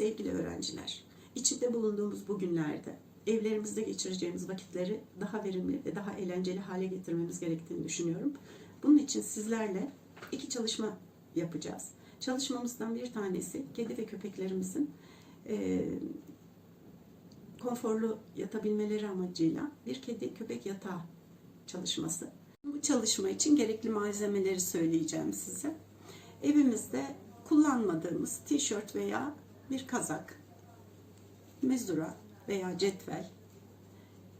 Sevgili öğrenciler, içinde bulunduğumuz bu günlerde evlerimizde geçireceğimiz vakitleri daha verimli ve daha eğlenceli hale getirmemiz gerektiğini düşünüyorum. Bunun için sizlerle iki çalışma yapacağız. Çalışmamızdan bir tanesi kedi ve köpeklerimizin eee, konforlu yatabilmeleri amacıyla bir kedi köpek yatağı çalışması. Bu çalışma için gerekli malzemeleri söyleyeceğim size. Evimizde kullanmadığımız tişört veya bir kazak, mezura veya cetvel,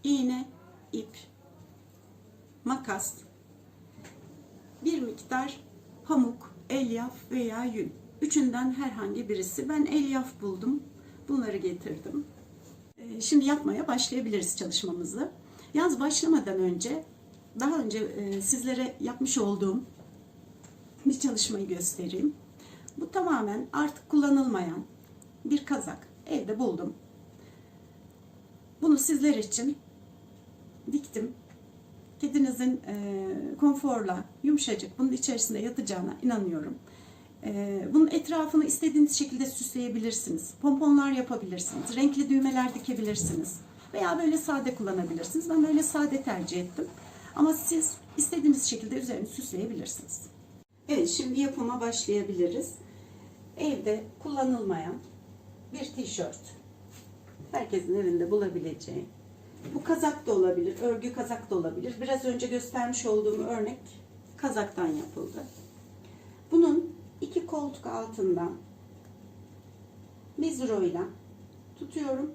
iğne, ip, makas, bir miktar pamuk, elyaf veya yün. Üçünden herhangi birisi. Ben elyaf buldum. Bunları getirdim. Ee, Şimdi yapmaya başlayabiliriz çalışmamızı. Yalnız başlamadan önce daha önce e, sizlere yapmış olduğum bir çalışmayı göstereyim. Bu tamamen artık kullanılmayan bir kazak. Evde buldum. Bunu sizler için diktim. Kedinizin e, konforla, yumuşacık bunun içerisinde yatacağına inanıyorum. E, bunun etrafını istediğiniz şekilde süsleyebilirsiniz. Pomponlar yapabilirsiniz. Renkli düğmeler dikebilirsiniz. Veya böyle sade kullanabilirsiniz. Ben böyle sade tercih ettim. Ama siz istediğiniz şekilde üzerini süsleyebilirsiniz. Evet şimdi yapıma başlayabiliriz. Evde kullanılmayan bir tişört. Herkesin evinde bulabileceği. Bu kazak da olabilir, örgü kazak da olabilir. Biraz önce göstermiş olduğum örnek kazaktan yapıldı. Bunun iki koltuk altından mizroyla tutuyorum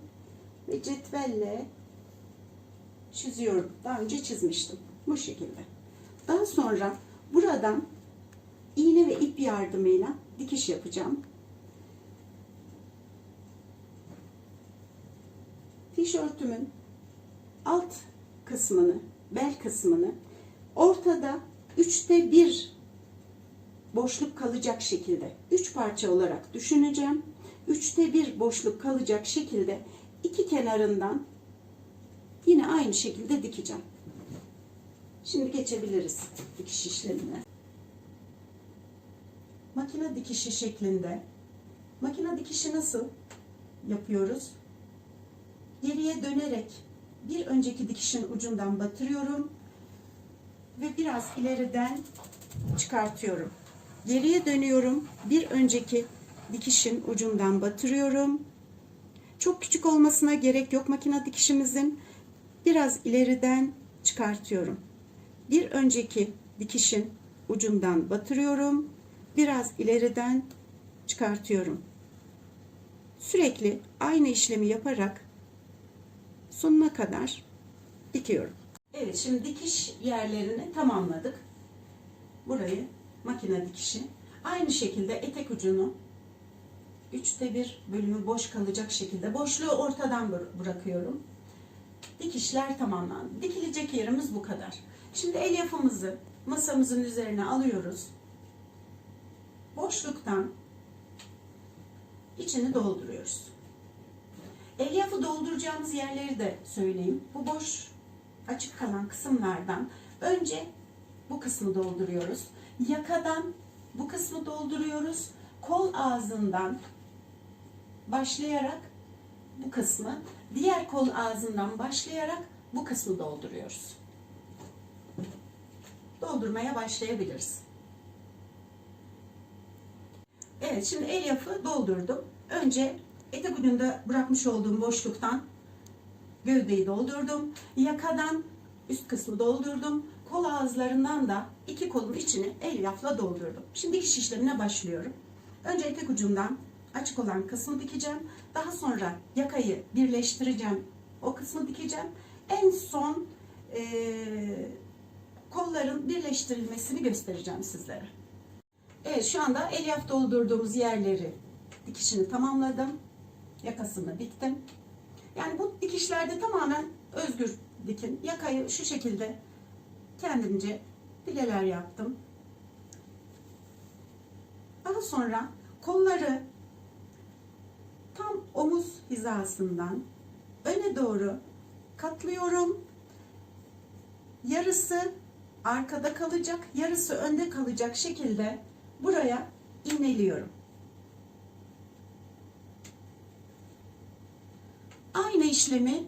ve cetvelle çiziyorum. Daha önce çizmiştim. Bu şekilde. Daha sonra buradan iğne ve ip yardımıyla dikiş yapacağım. Tişörtümün alt kısmını, bel kısmını ortada üçte bir boşluk kalacak şekilde üç parça olarak düşüneceğim. Üçte bir boşluk kalacak şekilde iki kenarından yine aynı şekilde dikeceğim. Şimdi geçebiliriz dikiş işlemine. Makine dikişi şeklinde. Makine dikişi nasıl yapıyoruz? Geriye dönerek bir önceki dikişin ucundan batırıyorum ve biraz ileriden çıkartıyorum. Geriye dönüyorum. Bir önceki dikişin ucundan batırıyorum. Çok küçük olmasına gerek yok makine dikişimizin. Biraz ileriden çıkartıyorum. Bir önceki dikişin ucundan batırıyorum. Biraz ileriden çıkartıyorum. Sürekli aynı işlemi yaparak sonuna kadar dikiyorum. Evet şimdi dikiş yerlerini tamamladık. Burayı makine dikişi. Aynı şekilde etek ucunu üçte bir bölümü boş kalacak şekilde boşluğu ortadan bır- bırakıyorum. Dikişler tamamlandı. Dikilecek yerimiz bu kadar. Şimdi elyafımızı masamızın üzerine alıyoruz. Boşluktan içini dolduruyoruz. Elyafı dolduracağımız yerleri de söyleyeyim. Bu boş açık kalan kısımlardan önce bu kısmı dolduruyoruz. Yakadan bu kısmı dolduruyoruz. Kol ağzından başlayarak bu kısmı, diğer kol ağzından başlayarak bu kısmı dolduruyoruz. Doldurmaya başlayabiliriz. Evet şimdi elyafı doldurdum. Önce etek ucunda bırakmış olduğum boşluktan gövdeyi doldurdum. Yakadan üst kısmı doldurdum. Kol ağızlarından da iki kolun içini elyafla doldurdum. Şimdi dikiş işlemine başlıyorum. Önce etek ucundan açık olan kısmı dikeceğim. Daha sonra yakayı birleştireceğim. O kısmı dikeceğim. En son eee, kolların birleştirilmesini göstereceğim sizlere. Evet şu anda elyaf doldurduğumuz yerleri dikişini tamamladım. Yakasını diktim. Yani bu dikişlerde tamamen özgür dikin. Yakayı şu şekilde kendimce fileler yaptım. Daha sonra kolları tam omuz hizasından öne doğru katlıyorum. Yarısı arkada kalacak, yarısı önde kalacak şekilde buraya iğneliyorum. Aynı işlemi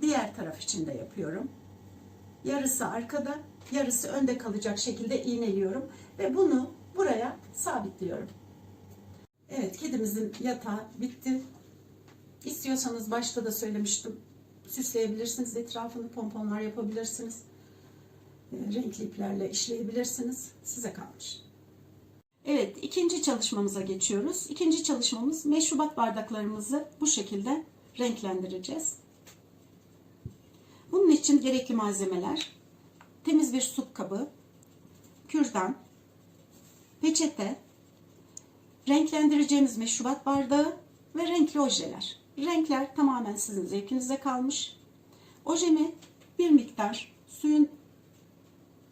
diğer taraf için de yapıyorum. Yarısı arkada, yarısı önde kalacak şekilde iğneliyorum ve bunu buraya sabitliyorum. Evet, kedimizin yatağı bitti. İstiyorsanız başta da söylemiştim. Süsleyebilirsiniz etrafını, pomponlar yapabilirsiniz. E, Renkli iplerle işleyebilirsiniz. Size kalmış. Evet, ikinci çalışmamıza geçiyoruz. İkinci çalışmamız meşrubat bardaklarımızı bu şekilde renklendireceğiz. Bunun için gerekli malzemeler temiz bir su kabı, kürdan, peçete, renklendireceğimiz meşrubat bardağı ve renkli ojeler. Renkler tamamen sizin zevkinize kalmış. Ojemi bir miktar suyun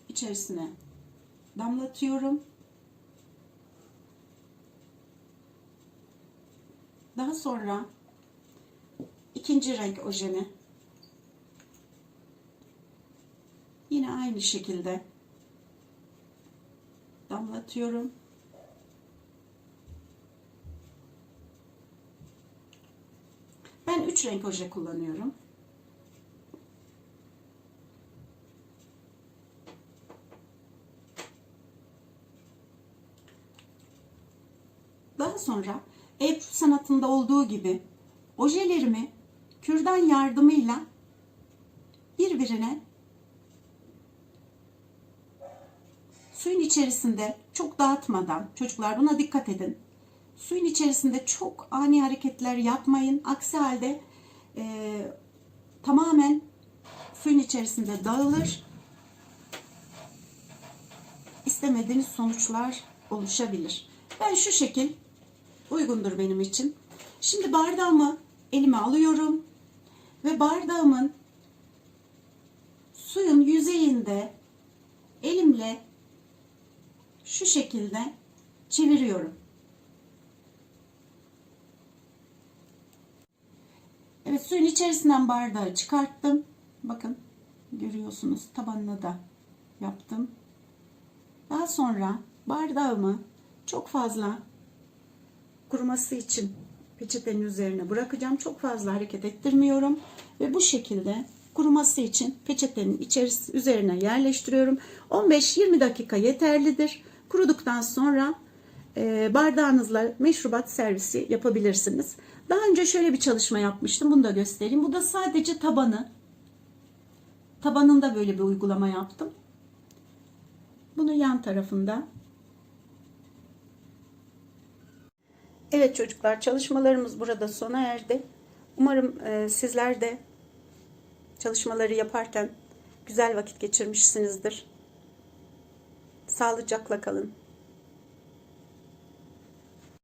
içerisine damlatıyorum. Daha sonra ikinci renk ojemi yine aynı şekilde damlatıyorum. Ben üç renk oje kullanıyorum. Daha sonra ev sanatında olduğu gibi ojelerimi kürdan yardımıyla birbirine suyun içerisinde çok dağıtmadan çocuklar buna dikkat edin. Suyun içerisinde çok ani hareketler yapmayın. Aksi halde e, tamamen suyun içerisinde dağılır. İstemediğiniz sonuçlar oluşabilir. Ben şu şekil uygundur benim için. Şimdi bardağımı elime alıyorum ve bardağımın suyun yüzeyinde elimle şu şekilde çeviriyorum. Evet suyun içerisinden bardağı çıkarttım. Bakın görüyorsunuz tabanına da yaptım. Daha sonra bardağımı çok fazla kuruması için peçetenin üzerine bırakacağım. Çok fazla hareket ettirmiyorum. Ve bu şekilde kuruması için peçetenin içerisi üzerine yerleştiriyorum. 15-20 dakika yeterlidir. Kuruduktan sonra e, bardağınızla meşrubat servisi yapabilirsiniz. Daha önce şöyle bir çalışma yapmıştım. Bunu da göstereyim. Bu da sadece tabanı. Tabanında böyle bir uygulama yaptım. Bunu yan tarafında Evet çocuklar çalışmalarımız burada sona erdi. Umarım e, sizler de çalışmaları yaparken güzel vakit geçirmişsinizdir. Sağlıcakla kalın.